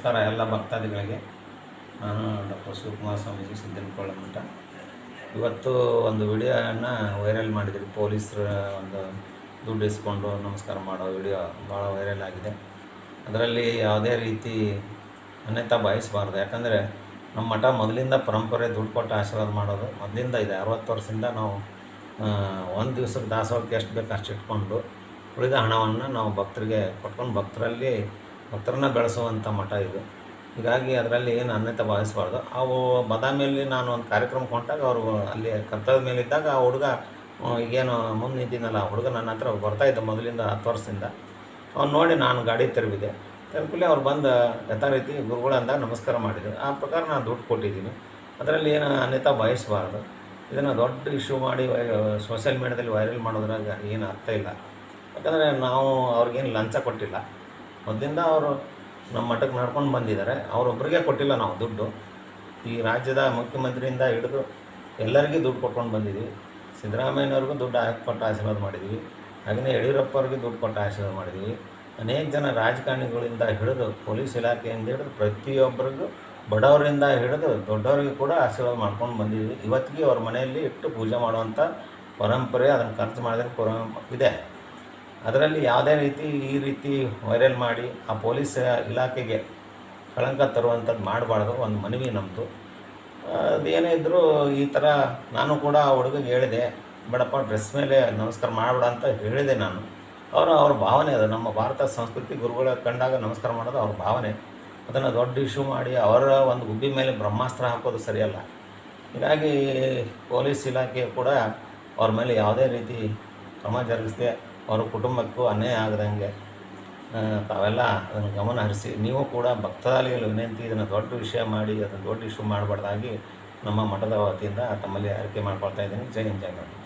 ನಮಸ್ಕಾರ ಎಲ್ಲ ಭಕ್ತಾದಿಗಳಿಗೆ. ನಾನು ಡಾಕ್ಟರ್ ಶಿವಕುಮಾರ ಸ್ವಾಮೀಜಿ ಸಿದ್ದನಕೊಳ್ಳ ಮಠ. ಇವತ್ತು ಒಂದು ವಿಡಿಯೋನ ವೈರಲ್ ಮಾಡಿದ್ರಿ. ಪೊಲೀಸರ ಒಂದು ದುಡ್ಡು ಇಸ್ಕೊಂಡು ನಮಸ್ಕಾರ ಮಾಡೋ ವಿಡಿಯೋ ಭಾಳ ವೈರಲ್ ಆಗಿದೆ. ಅದರಲ್ಲಿ ಯಾವುದೇ ರೀತಿ ಅನ್ಯತಾ ಬಯಸಬಾರ್ದು ಯಾಕಂದರೆ ನಮ್ಮ ಮಠ ಮೊದಲಿಂದ ಪರಂಪರೆ ದುಡ್ಡು ಕೊಟ್ಟು ಆಶೀರ್ವಾದ ಮಾಡೋದು. ಮೊದಲಿಂದ ಇದೆ. ಅರವತ್ತು ವರ್ಷದಿಂದ ನಾವು ಒಂದು ದಿವ್ಸಕ್ಕೆ ದಾಸೋಹಕ್ಕೆ ಎಷ್ಟು ಬೇಕು ಅಷ್ಟು ಇಟ್ಕೊಂಡು ಉಳಿದ ಹಣವನ್ನು ನಾವು ಭಕ್ತರಿಗೆ ಕೊಟ್ಕೊಂಡು ಭಕ್ತರಲ್ಲಿ ಭಕ್ತರನ್ನ ಬೆಳೆಸುವಂಥ ಮಠ ಇದು. ಹೀಗಾಗಿ ಅದರಲ್ಲಿ ಏನು ಅನ್ಯತೆ ಭಾವಿಸಬಾರ್ದು. ಅವು ಬದಾಮಿಯಲ್ಲಿ ನಾನು ಒಂದು ಕಾರ್ಯಕ್ರಮಕ್ಕೆ ಹೊಂಟಾಗ ಅವರು ಅಲ್ಲಿ ಕರ್ತವ್ಯದ ಮೇಲೆ ಇದ್ದಾಗ ಆ ಹುಡುಗ ಈಗೇನು ಮುಂದೆ ನಿಂತಿದ್ದಲ್ಲ ಆ ಹುಡುಗ ನನ್ನ ಹತ್ರ ಬರ್ತಾಯಿದ್ದ ಮೊದಲಿಂದ ಹತ್ತು ವರ್ಷದಿಂದ. ಅವ್ನು ನೋಡಿ ನಾನು ಗಾಡಿ ತೆರವಿದೆ. ತೆರಕೂಲೆ ಅವ್ರು ಬಂದು ಯಥಾರೀತಿ ಗುರುಗಳಂದ ನಮಸ್ಕಾರ ಮಾಡಿದ್ರು. ಆ ಪ್ರಕಾರ ನಾನು ದುಡ್ಡು ಕೊಟ್ಟಿದ್ದೀನಿ. ಅದರಲ್ಲಿ ಏನು ಅನ್ಯತಾ ಭಾವಿಸಬಾರ್ದು. ಇದನ್ನು ದೊಡ್ಡ ಇಶ್ಯೂ ಮಾಡಿ ಸೋಷಿಯಲ್ ಮೀಡ್ಯಾದಲ್ಲಿ ವೈರಲ್ ಮಾಡೋದ್ರಾಗ ಏನು ಅರ್ಥ ಇಲ್ಲ. ಯಾಕಂದರೆ ನಾವು ಅವ್ರಿಗೇನು ಲಂಚ ಕೊಟ್ಟಿಲ್ಲ. ಮೊದಲಿಂದ ಅವರು ನಮ್ಮ ಮಠಕ್ಕೆ ನಡ್ಕೊಂಡು ಬಂದಿದ್ದಾರೆ. ಅವರೊಬ್ಬರಿಗೆ ಕೊಟ್ಟಿಲ್ಲ ನಾವು ದುಡ್ಡು. ಈ ರಾಜ್ಯದ ಮುಖ್ಯಮಂತ್ರಿಯಿಂದ ಹಿಡಿದು ಎಲ್ಲರಿಗೂ ದುಡ್ಡು ಕೊಟ್ಕೊಂಡು ಬಂದಿದ್ದೀವಿ ಸಿದ್ದರಾಮಯ್ಯನವ್ರಿಗೂ ದುಡ್ಡು ಹಾಕಿ ಕೊಟ್ಟು ಆಶೀರ್ವಾದ ಮಾಡಿದ್ವಿ. ಹಾಗೆಯೇ ಯಡಿಯೂರಪ್ಪ ಅವ್ರಿಗೆ ದುಡ್ಡು ಕೊಟ್ಟು ಆಶೀರ್ವಾದ ಮಾಡಿದ್ವಿ. ಅನೇಕ ಜನ ರಾಜಕಾರಣಿಗಳಿಂದ ಹಿಡಿದು ಪೊಲೀಸ್ ಇಲಾಖೆಯಿಂದ ಹಿಡಿದು ಪ್ರತಿಯೊಬ್ಬರಿಗೂ ಬಡವರಿಂದ ಹಿಡಿದು ದೊಡ್ಡವರಿಗೆ ಕೂಡ ಆಶೀರ್ವಾದ ಮಾಡ್ಕೊಂಡು ಬಂದಿದ್ದೀವಿ ಇವತ್ತಿಗೆ ಅವ್ರ ಮನೆಯಲ್ಲಿ ಇಟ್ಟು ಪೂಜೆ ಮಾಡುವಂಥ ಪರಂಪರೆ ಅದನ್ನು ಖರ್ಚು ಮಾಡಿದ್ರೆ ಪರಂ ಇದೆ. ಅದರಲ್ಲಿ ಯಾವುದೇ ರೀತಿ ಈ ರೀತಿ ವೈರಲ್ ಮಾಡಿ ಆ ಪೊಲೀಸ್ ಇಲಾಖೆಗೆ ಕಳಂಕ ತರುವಂಥದ್ದು ಮಾಡಬಾರ್ದು, ಒಂದು ಮನವಿ ನಮ್ಮದು ಅದೇನೇ ಇದ್ದರೂ ಈ ಥರ ನಾನು ಕೂಡ ಆ ಹುಡುಗಿಗೆ ಹೇಳಿದೆ, ಬೇಡಪ್ಪ, ಡ್ರೆಸ್ ಮೇಲೆ ನಮಸ್ಕಾರ ಮಾಡಬೇಡ ಅಂತ ಹೇಳಿದೆ ನಾನು. ಅವರು, ಅವ್ರ ಭಾವನೆ ಅದು, ನಮ್ಮ ಭಾರತ ಸಂಸ್ಕೃತಿ ಗುರುಗಳ ಕಂಡಾಗ ನಮಸ್ಕಾರ ಮಾಡೋದು ಅವ್ರ ಭಾವನೆ. ಅದನ್ನು ದೊಡ್ಡ ಇಶ್ಯೂ ಮಾಡಿ ಅವರ ಒಂದು ಗುಬ್ಬಿ ಮೇಲೆ ಬ್ರಹ್ಮಾಸ್ತ್ರ ಹಾಕೋದು ಸರಿಯಲ್ಲ. ಹೀಗಾಗಿ ಪೊಲೀಸ್ ಇಲಾಖೆ ಕೂಡ ಅವ್ರ ಮೇಲೆ ಯಾವುದೇ ರೀತಿ ಕ್ರಮ ಜರುಗಿಸದೆ ಅವ್ರ ಕುಟುಂಬಕ್ಕೂ ಅನ್ಯಾಯ ಆಗದಂಗೆ ತಾವೆಲ್ಲ ಅದನ್ನು ಗಮನ ಹರಿಸಿ. ನೀವು ಕೂಡ ಭಕ್ತಾದಿಗಳ ವಿನಂತಿ ಇದನ್ನು ದೊಡ್ಡ ವಿಷಯ ಮಾಡಿ, ಅದನ್ನು ದೊಡ್ಡ ಇಶ್ಯೂ ಮಾಡಬಾರ್ದಾಗಿ ನಮ್ಮ ಮಠದ ವತಿಯಿಂದ ತಮ್ಮಲ್ಲಿ ಆರೈಕೆ ಮಾಡ್ಕೊಳ್ತಾ ಇದ್ದೀನಿ. ಜೈ ಹಿಂದ್, ಜೈ ಗಣಪತಿ